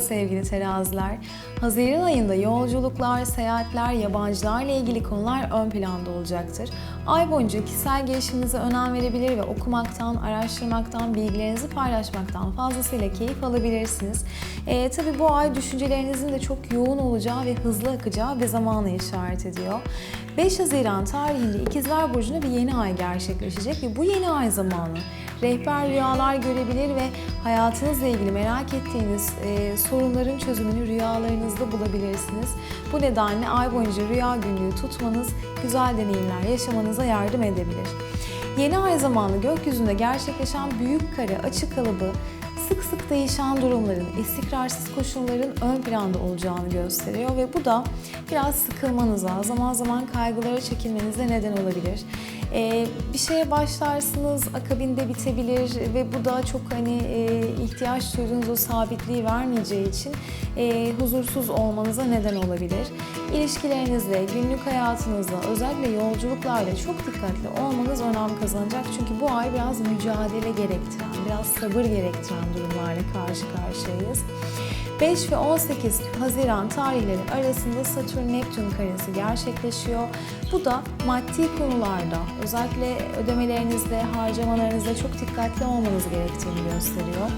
sevgili teraziler. Haziran ayında yolculuklar, seyahatler, yabancılarla ilgili konular ön planda olacaktır. Ay boyunca kişisel gelişiminize önem verebilir ve okumaktan, araştırmaktan, bilgilerinizi paylaşmaktan fazlasıyla keyif alabilirsiniz. Ee, tabii bu ay düşüncelerinizin de çok yoğun olacağı ve hızlı akacağı bir zamanı işaret ediyor. 5 Haziran tarihinde İkizler Burcu'nda bir yeni ay gerçekleşecek ve bu yeni ay zamanı rehber rüyalar görebilir ve hayatınızla ilgili merak ettiğiniz e, sorunların çözümünü rüyalarınızda bulabilirsiniz. Bu nedenle ay boyunca rüya günlüğü tutmanız güzel deneyimler yaşamanıza yardım edebilir. Yeni ay zamanı gökyüzünde gerçekleşen büyük kare açık kalıbı sık sık değişen durumların, istikrarsız koşulların ön planda olacağını gösteriyor ve bu da biraz sıkılmanıza, zaman zaman kaygılara çekilmenize neden olabilir. Ee, bir şeye başlarsınız, akabinde bitebilir ve bu da çok hani e, ihtiyaç duyduğunuz o sabitliği vermeyeceği için e, huzursuz olmanıza neden olabilir. İlişkilerinizle, günlük hayatınızda, özellikle yolculuklarda çok dikkatli olmanız önem kazanacak. Çünkü bu ay biraz mücadele gerektiren, biraz sabır gerektiren durumlarla karşı karşıyayız. 5 ve 18 Haziran tarihleri arasında Satürn-Neptün karesi gerçekleşiyor. Bu da maddi konularda, özellikle ödemelerinizde, harcamalarınızda çok dikkatli olmanız gerektiğini gösteriyor.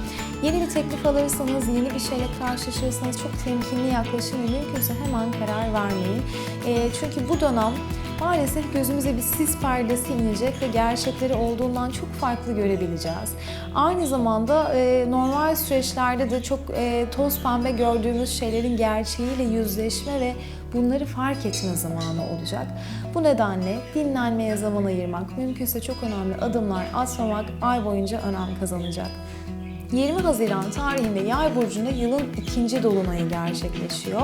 Yeni bir teklif alırsanız, yeni bir şeyle karşılaşırsanız çok temkinli yaklaşın ve mümkünse hemen karar vermeyin. E, çünkü bu dönem maalesef gözümüze bir sis perdesi inecek ve gerçekleri olduğundan çok farklı görebileceğiz. Aynı zamanda e, normal süreçlerde de çok e, toz pembe gördüğümüz şeylerin gerçeğiyle yüzleşme ve bunları fark etme zamanı olacak. Bu nedenle dinlenmeye zaman ayırmak, mümkünse çok önemli adımlar atmamak ay boyunca önem kazanacak. 20 Haziran tarihinde Yay burcunda yılın ikinci dolunayı gerçekleşiyor.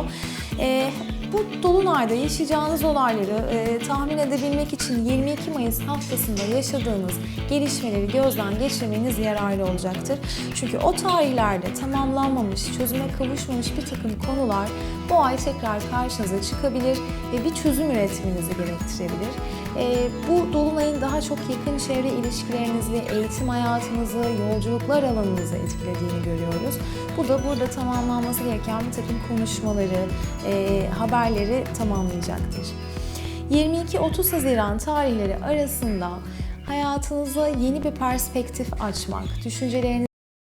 Ee, bu dolunayda yaşayacağınız olayları e, tahmin edebilmek için 22 Mayıs haftasında yaşadığınız gelişmeleri gözden geçirmeniz yararlı olacaktır. Çünkü o tarihlerde tamamlanmamış, çözüme kavuşmamış bir takım konular bu ay tekrar karşınıza çıkabilir ve bir çözüm üretmenizi gerektirebilir. E, bu dolunayın daha çok yakın çevre ilişkilerinizi, eğitim hayatınızı, yolculuklar alanınızı etkilediğini görüyoruz. Bu da burada tamamlanması gereken bir takım konuşmaları, e, haberleri tamamlayacaktır. 22-30 Haziran tarihleri arasında hayatınıza yeni bir perspektif açmak, düşüncelerinizi